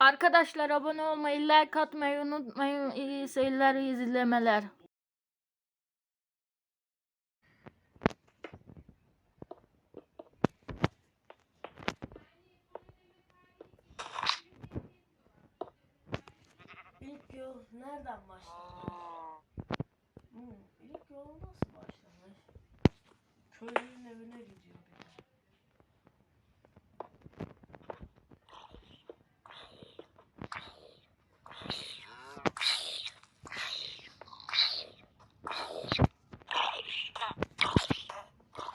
Arkadaşlar abone olmayı, like atmayı unutmayın. İyi seyirler, iyi izlemeler. Nereden başlanır? Hmm, ilk yol nasıl başlanır? Köylünün evine gidiyor bir de.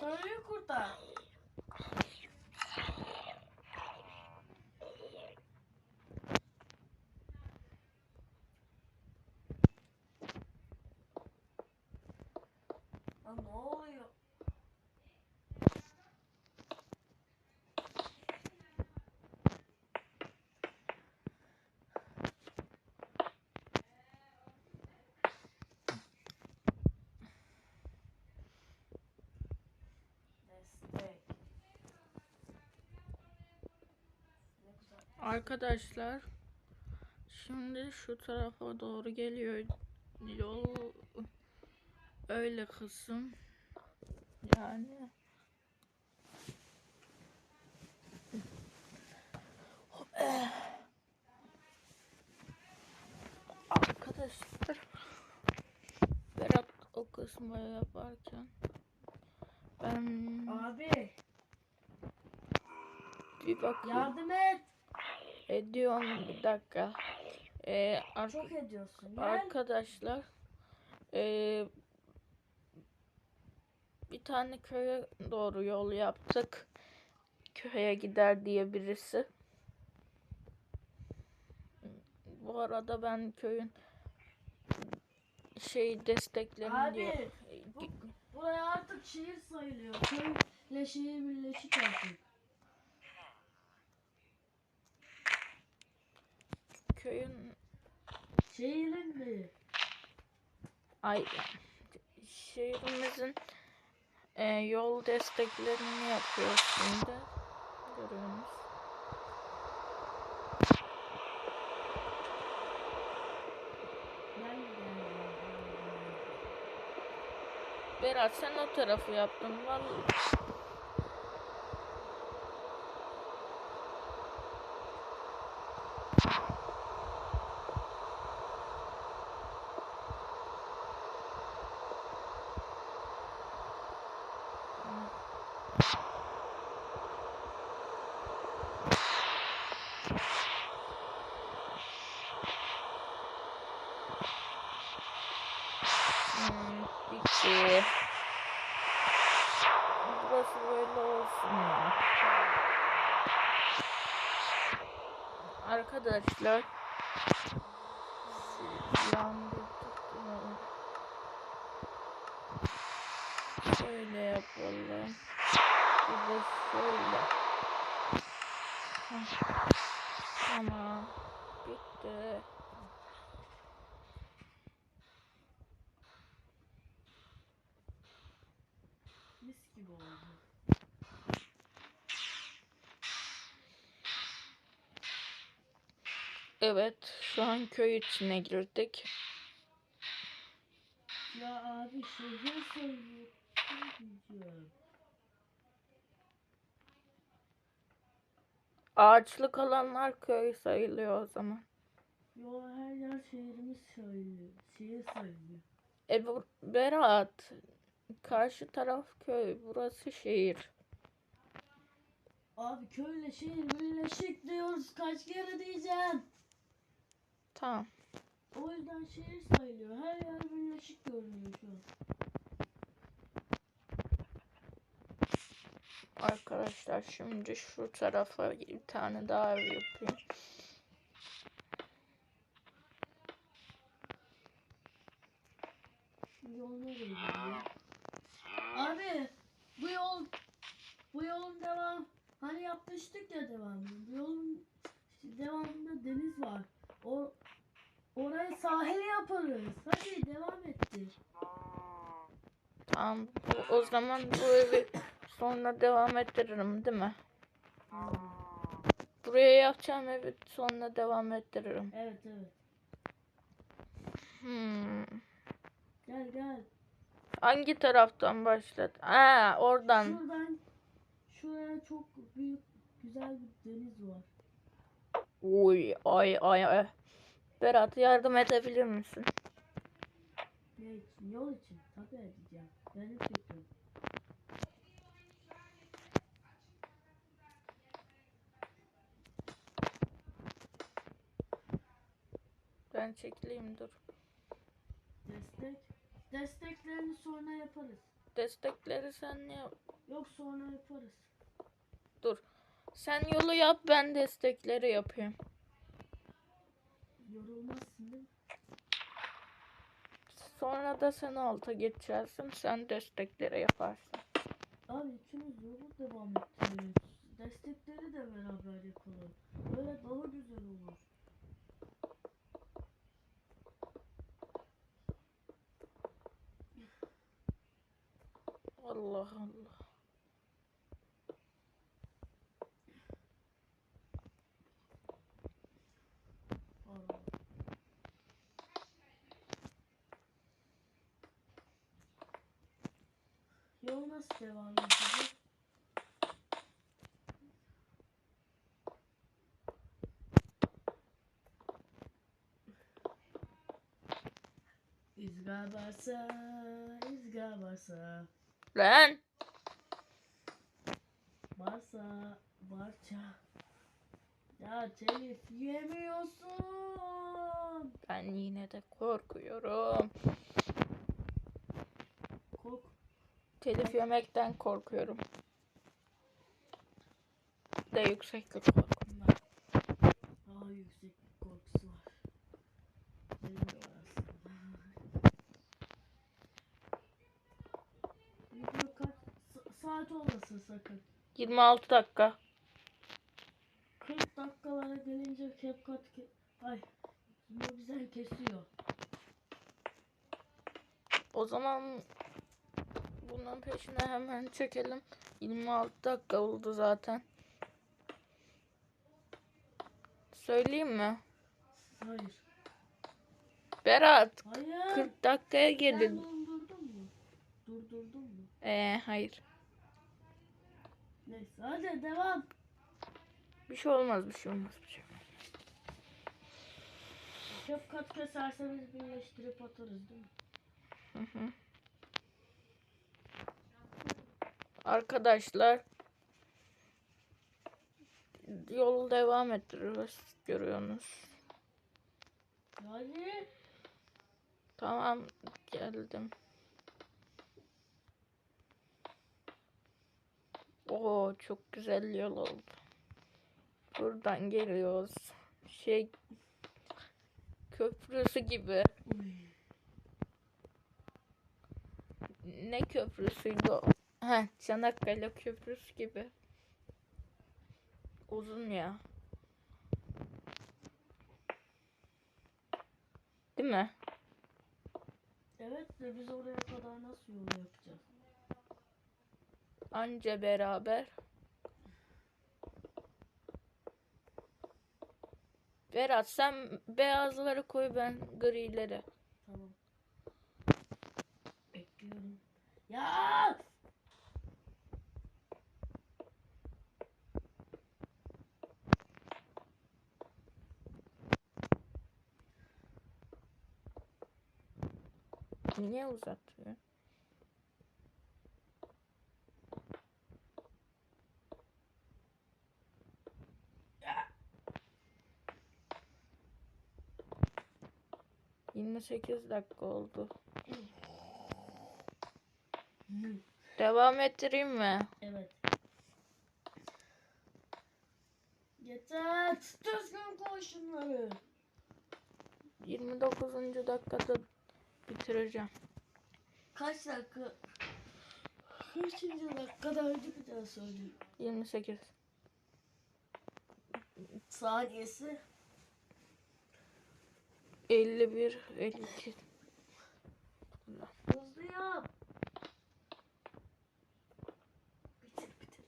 Köylüyü kurtar. Lan ne oluyor? Destek. Ne güzel. Arkadaşlar şimdi şu tarafa doğru geliyor yol. Öyle kısım yani. Arkadaşlar Berat o kısmı yaparken ben Abi. bir bakayım. Yardım et. Ediyorum bir dakika ee, ar- Çok ediyorsun. Arkadaşlar eee, bir tane köye doğru yol yaptık. Köye gider diye birisi. Bu arada ben köyün şey desteklerini Abi, diye bu- Buraya artık şehir sayılıyor. Köyle şehir birleşik artık. Köyün Şehrin mi? ay şehrimizin eee, yol desteklerini yapıyoruz şimdi. Görüyorsunuz. Berat sen o tarafı yaptın vallahi. Hmm, bitti. Burası böyle olsun ya. Arkadaşlar yandırdık. Şöyle yapalım. Bir de şöyle. Heh. Tamam. Bitti. Mis gibi oldu. Evet, şu an köy içine girdik. Ya abi şehir diyeceğim? Ağaçlık alanlar köy sayılıyor o zaman. Yo her yer şehrimiz sayılıyor. Şehir sayılıyor. E bu Berat, karşı taraf köy, burası şehir. Abi köyle şehir birleşik diyoruz. Kaç kere diyeceğim. Tamam. O yüzden şehir sayılıyor. Her yer birleşik görünüyor şu an. Arkadaşlar şimdi şu tarafa bir tane daha ev yapayım. Abi bu yol bu yolun devam hani yapmıştık ya devamlı. Bu yolun devamında deniz var. O sahil yaparız. Hadi devam ettir. Tamam. Bu, o zaman bu evi sonra devam ettiririm değil mi? Buraya yapacağım evet sonra devam ettiririm. Evet evet. Hmm. Gel gel. Hangi taraftan başladı? Aa oradan. Şuradan şuraya çok büyük güzel bir deniz var. Uy ay ay ay. Berat yardım edebilir misin? Ne için? Yol için. Tabii edeceğim. Benim fikrim. Ben çekileyim dur. Destek. Desteklerini sonra yaparız. Destekleri sen yap. Yok sonra yaparız. Sen yolu yap ben destekleri yapayım. Yorulmazsın değil mi? Sonra da sen alta geçersin. Sen destekleri yaparsın. Abi ikimiz yolu devam ettirelim. Destekleri de beraber yapalım. Böyle daha güzel olur. Allah Allah. Pardon. Yol nasıl devam edecek? İzga basa, izga basa, Lan basa, barça. Ya telif yemiyorsun. ben yine de korkuyorum. Telif yemekten korkuyorum. De yükseklik korkum var. Daha yüksek bir korkusu var. Benim de var aslında. Video kaç sa- saat olmasın sakın. 26 dakika. 40 dakikalara gelince CapCut ke ay bu bizden kesiyor. O zaman bunun peşine hemen çekelim. 26 dakika oldu zaten. Söyleyeyim mi? Hayır. Berat Hayır. 40 dakikaya Sen gelin. durdurdun mu? Durdurdun mu? Ee, hayır. Neyse hadi devam. Bir şey olmaz bir şey olmaz bir şey. olmaz. CapCut keserseniz birleştirip atarız değil mi? Hı hı. Arkadaşlar yolu devam ettiriyoruz görüyorsunuz. Hadi. Tamam geldim. Oo çok güzel yol oldu. Buradan geliyoruz. Şey köprüsü gibi. Ne köprüsüydü o? Heh, Çanakkale Köprüsü gibi. Uzun ya. Değil mi? Evet de biz oraya kadar nasıl yol yapacağız? Anca beraber. Berat sen beyazları koy ben grileri. Tamam. Bekliyorum. Ya! Niye uzatıyor? Yirmi sekiz dakika oldu. Devam ettireyim mi? Evet. Yeter. Düzgün koy şunları. 29. dakikada bitireceğim. Kaç dakika? Kaçıncı dakikadaydı bir daha söyleyeyim. 28. Saniyesi. 51, 52. Hızlı yap. Bitir bitir.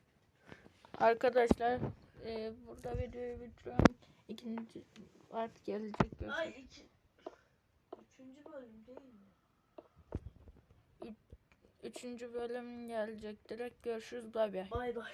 Arkadaşlar e, burada videoyu bitiriyorum. İkinci part gelecek. Görüşürüz. Ay iki. Üçüncü bölüm değil mi? Üçüncü bölüm gelecek. Direkt görüşürüz. Bay bay. Bay bay.